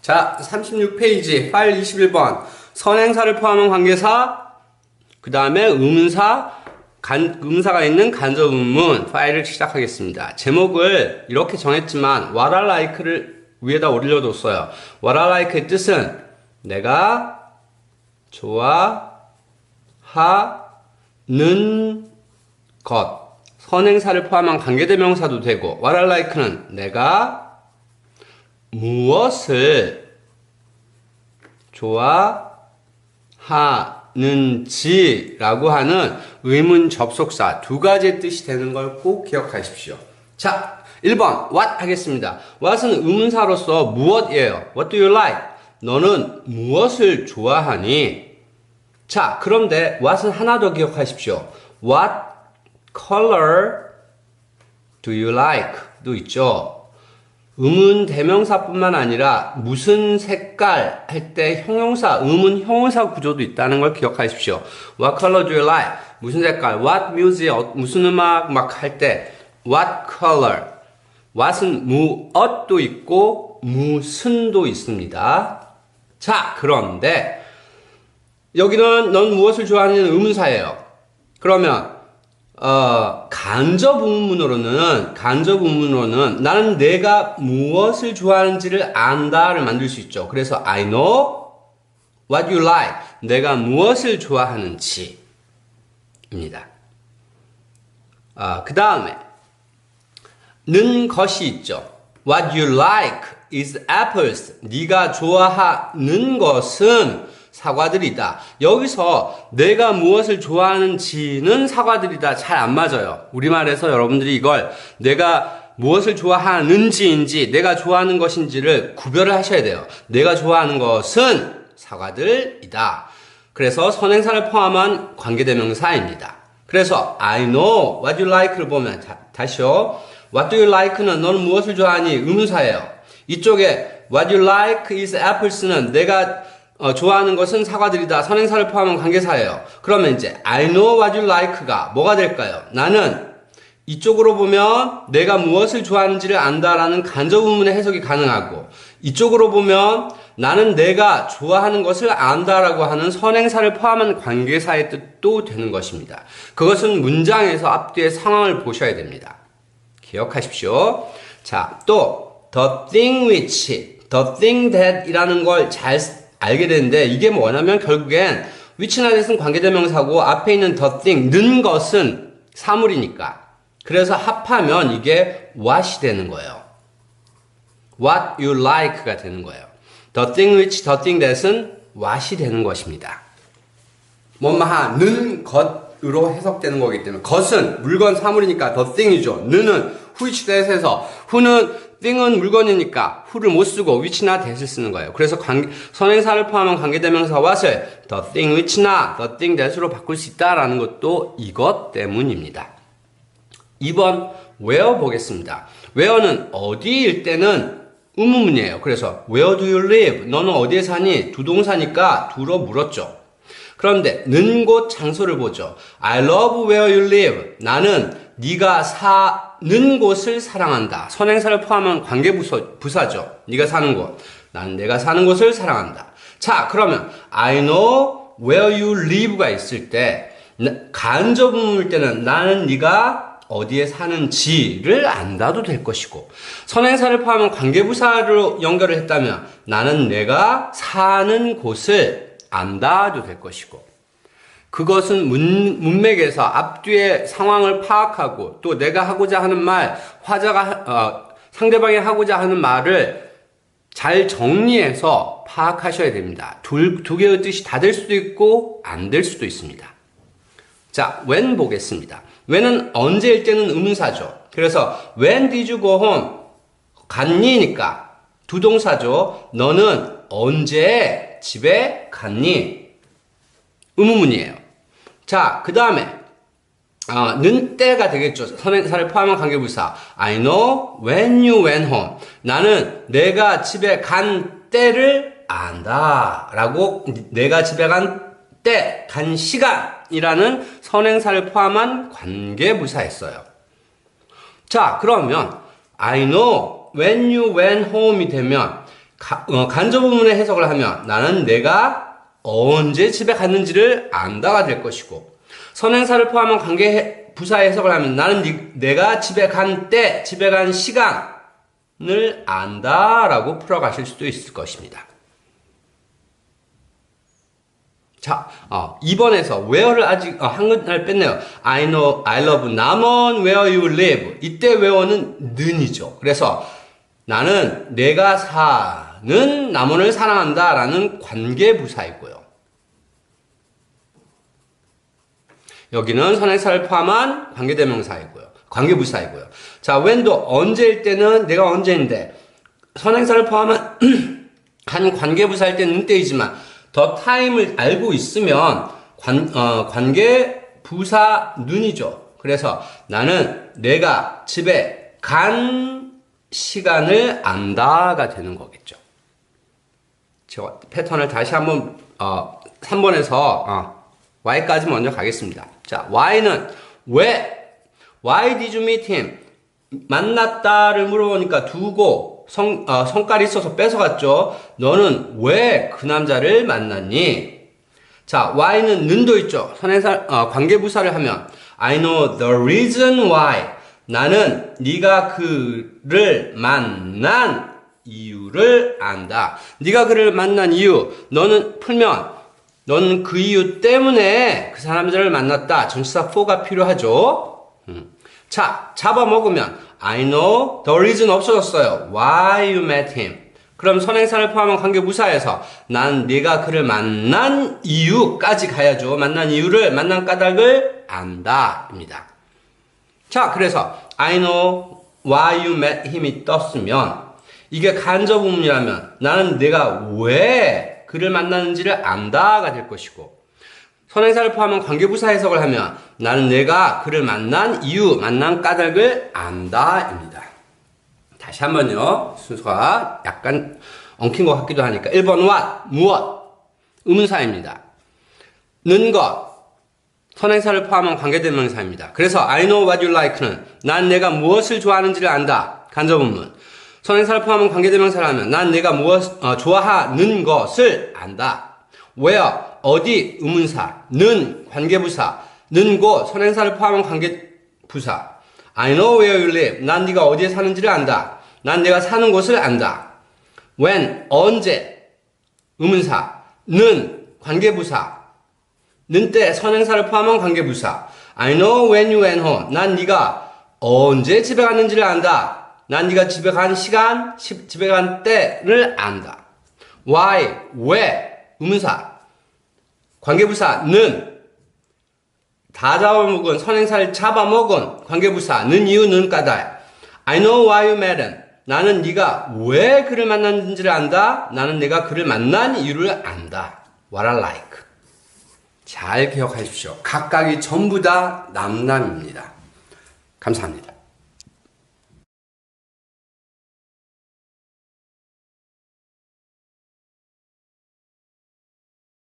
자, 36페이지, 파일 21번. 선행사를 포함한 관계사, 그 다음에 의문사, 간, 의문사가 있는 간접 의문 파일을 시작하겠습니다. 제목을 이렇게 정했지만, what I like를 위에다 올려뒀어요. what I like의 뜻은 내가 좋아하는 것. 선행사를 포함한 관계대명사도 되고, what I like는 내가 무엇을 좋아하는지라고 하는 의문 접속사 두 가지의 뜻이 되는 걸 꼭 기억하십시오. 자, 1번 what 하겠습니다. what은 의문사로서 무엇이에요? What do you like? 너는 무엇을 좋아하니? 자, 그런데 what은 하나 더 기억하십시오. What color do you like? 도 있죠. 의문 대명사뿐만 아니라 무슨 색깔 할 때 형용사, 의문 형용사 구조도 있다는 걸 기억하십시오. What color do you like? 무슨 색깔? What music? 어, 무슨 음악 막 할 때 What color? what은 무엇도 있고 무슨도 있습니다. 자, 그런데 여기는 넌 무엇을 좋아하는 의문사예요. 그러면 어, 간접 의문으로는 간접 의문으로는 나는 내가 무엇을 좋아하는지를 안다를 만들 수 있죠. 그래서 I know what you like. 내가 무엇을 좋아하는지입니다. 아, 그 다음에 는 것이 있죠. What you like is apples. 네가 좋아하는 것은 사과들이다. 여기서 내가 무엇을 좋아하는지는 사과들이다. 잘 안 맞아요. 우리말에서 여러분들이 이걸 내가 무엇을 좋아하는지인지 내가 좋아하는 것인지를 구별을 하셔야 돼요. 내가 좋아하는 것은 사과들이다. 그래서 선행사를 포함한 관계대명사입니다. 그래서 I know what you like를 보면 자, 다시요. What do you like는 너는 무엇을 좋아하니 의문사예요. 이쪽에 what you like is apples는 내가 어, 좋아하는 것은 사과들이다. 선행사를 포함한 관계사예요. 그러면 이제 I know what you like가 뭐가 될까요? 나는 이쪽으로 보면 내가 무엇을 좋아하는지를 안다라는 간접 의문의 해석이 가능하고 이쪽으로 보면 나는 내가 좋아하는 것을 안다라고 하는 선행사를 포함한 관계사의 뜻도 되는 것입니다. 그것은 문장에서 앞뒤의 상황을 보셔야 됩니다. 기억하십시오. 자, 또 the thing which, the thing that 이라는 걸 잘 알게 되는데 이게 뭐냐면 결국엔 which나 that은 관계대명사고 앞에 있는 the thing, 는 것은 사물이니까. 그래서 합하면 이게 what이 되는 거예요. what you like가 되는 거예요. the thing which, the thing that은 what이 되는 것입니다. 뭐뭐하는 것으로 해석되는 거기 때문에 것은 물건 사물이니까 the thing이죠. 는은 which that에서 who는 thing은 물건이니까 who를 못 쓰고 which나 that을 쓰는 거예요. 그래서 관계, 선행사를 포함한 관계대명사 what을 the thing which나 the thing that으로 바꿀 수 있다라는 것도 이것 때문입니다. 2번 where 보겠습니다. where는 어디일 때는 의문문이에요. 그래서 where do you live? 너는 어디에 사니? 두 동사니까 두로 물었죠. 그런데 는 곳 장소를 보죠. I love where you live. 나는 네가 사 는 곳을 사랑한다. 선행사를 포함한 관계부사, 부사 죠. 네가 사는 곳. 나는 내가 사는 곳을 사랑한다. 자, 그러면 I know where you live가 있을 때 간접 의문일 때는 나는 네가 어디에 사는지를 안다도 될 것이고 선행사를 포함한 관계부사로 연결을 했다면 나는 내가 사는 곳을 안다도 될 것이고 그것은 문, 문맥에서 앞뒤의 상황을 파악하고 또 내가 하고자 하는 말 화자가 어, 상대방이 하고자 하는 말을 잘 정리해서 파악하셔야 됩니다. 두, 두 개의 뜻이 다 될 수도 있고 안 될 수도 있습니다. 자, when 보겠습니다. when은 언제일 때는 의문사죠. 그래서 when did you go home? 갔니니까 두 동사죠. 너는 언제 집에 갔니? 의문문이에요. 자, 그 다음에 어, 는 때가 되겠죠. 선행사를 포함한 관계부사. I know when you went home. 나는 내가 집에 간 때를 안다. 라고 내가 집에 간 때, 간 시간이라는 선행사를 포함한 관계부사였어요. 자, 그러면 I know when you went home이 되면 가- 어, 간접 의문의 해석을 하면 나는 내가 언제 집에 갔는지를 안다가 될 것이고 선행사를 포함한 관계 해- 부사 해석을 하면 나는 니- 내가 집에 간 때, 집에 간 시간을 안다라고 풀어가실 수도 있을 것입니다. 자, 어, 2번에서 where를 아직 어, 한 글자를 뺐네요. I know, I love 남원 where you live. 이때 where는 는이죠. 그래서 나는 내가 사 는 남원을 사랑한다 라는 관계부사이고요. 여기는 선행사를 포함한 관계대명사이고요. 관계부사이고요. 자, when도 언제일 때는 내가 언제인데 선행사를 포함한 한 관계부사일 때는 때이지만 더 타임을 알고 있으면 관, 어, 관계 부사 눈이죠. 그래서 나는 내가 집에 간 시간을 안다가 되는 거겠죠. 저 패턴을 다시 한번 어, 3번에서 어, Y까지 먼저 가겠습니다. 자, Y는 왜 Why did you meet him? 만났다를 물어보니까 두고 성, 어, 성깔이 있어서 뺏어갔죠. 너는 왜 그 남자를 만났니? 자, why는 는도 있죠. 선행사 어, 관계부사를 하면 I know the reason why. 나는 네가 그를 만난 이유를 안다. 네가 그를 만난 이유. 너는 풀면 너는 그 이유 때문에 그 사람들을 만났다. 전치사 for가 필요하죠. 음. 자, 잡아먹으면 I know the reason 없어졌어요. Why you met him. 그럼 선행사를 포함한 관계부사에서 난 네가 그를 만난 이유까지 가야죠. 만난 이유를 만난 까닭을 안다입니다. 자, 그래서 I know why you met him이 떴으면 이게 간접 의문이라면 나는 내가 왜 그를 만났는지를 안다가 될 것이고 선행사를 포함한 관계부사 해석을 하면 나는 내가 그를 만난 이유, 만난 까닭을 안다입니다. 다시 한번요. 순서가 약간 엉킨 것 같기도 하니까 1번 what, 무엇, 의문사입니다. 는 것, 선행사를 포함한 관계대명사입니다. 그래서 I know what you like는 난 내가 무엇을 좋아하는지를 안다. 간접 의문. 선행사를 포함한 관계대명사를 하면 난 내가 무엇 어, 좋아하는 것을 안다. where 어디 의문사, 는 관계부사, 는 곳 선행사를 포함한 관계부사. I know where you live. 난 네가 어디에 사는지를 안다. 난 내가 사는 곳을 안다. when 언제 의문사, 는 관계부사, 는 때 선행사를 포함한 관계부사. I know when you went home. 난 네가 언제 집에 갔는지를 안다. 난 네가 집에 간 시간, 시- 집에 간 때를 안다. Why, 왜, 의문사, 관계부사 는 다 잡아먹은 선행사를 잡아먹은 관계부사 는 이유 는 까닭. I know why you met him. 나는 네가 왜 그를 만났는지를 안다. 나는 내가 그를 만난 이유를 안다. What I like. 잘 기억하십시오. 각각이 전부 다 남남입니다. 감사합니다.